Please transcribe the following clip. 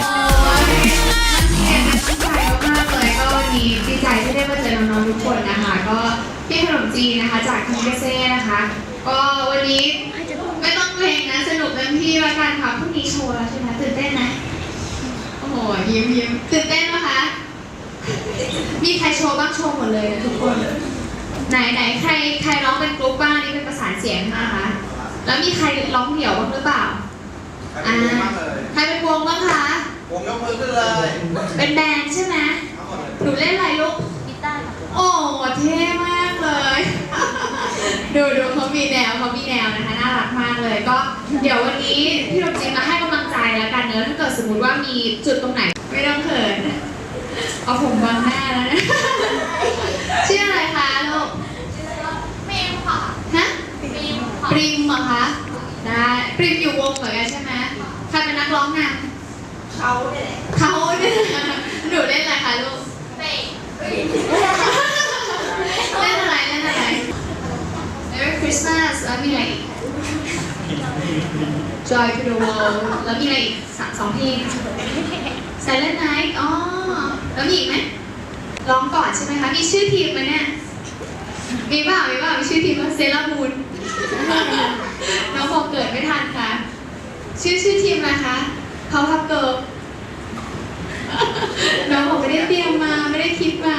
โอ้ยนั่นเองนะตั้งใจมากๆเลยก็วันนี้ดีใจที่ได้มาเจอน้องๆทุกคนนะคะก็พี่ขนมจีนนะคะจากทีเกเซ่นะคะก็วันนี้ไม่ต้องเพลงนะสนุกเต็มที่ล้วกันค่ะพรุ่งนี้โชว์แล้วใช่ไหมตื่นเต้นไหมโอ้โหยิ้มยิ้มตื่นเต้นไหมคะมีใครโชว์บ้างโชว์หมดเลยนะทุกคน ไหนไหนใครใครร้องเป็นกรุ๊ปบ้างนี่เป็นประสานเสียงนะคะแล้วมีใครร้องเดี่ยวบ้างหรือเปล่าใครเป็นวงบ้างเลยใครเป็นวงบ้างคะวงยกมือขึ้นเลย เป็นแบนด์ใช่ไหมทั้งหมดเลยหนูเล่นอะไรลูกกีตาร์ค่ะโอ้เท่มากเลย ดูดูเขามีแนวเขามีแนวนะคะน่ารักมากเลยก็ เดี๋ยววันนี้พี่ดมจีนมาให้กำลังใจแล้วกันเนอะถ้าเกิดสมมติว่ามีจุดตรงไหนไม่ต้องเขินเอาผมบังหน้าแล้วนะ ชื่ออะไรคะลูก เมมค่ะ ฮะ เมมค่ะ ป ริมเหรอคะ ได้ปริมอยู่วงเหมือนกันใช่ไหมใครเป็นนักร้องนเขาเนี่ยแหละำเขาเนี่ยหนูเล่นอะไรคะลูกเตะเฮ้ยเล่นอะไรเล่นอะไร Merry Christmas แล้วมีอะไรอีก Joy to the World แล้วมีอะไรอีกสามสองเพลง Silent Night อ๋อแล้วมีอีกไหมร้องก่อนใช่ไหมคะ มีชื่อทีมไหมเนี่ย มีเปล่ามีเปล่ามีชื่อทีมว่าเซรามู น้องบอกเกิดไม่ทันค่ะ ชื่อชื่อทีมอะไรคะเขาทับเกิร์น้องบอกไม่ได้เตรียมมาไม่ได้คิดมา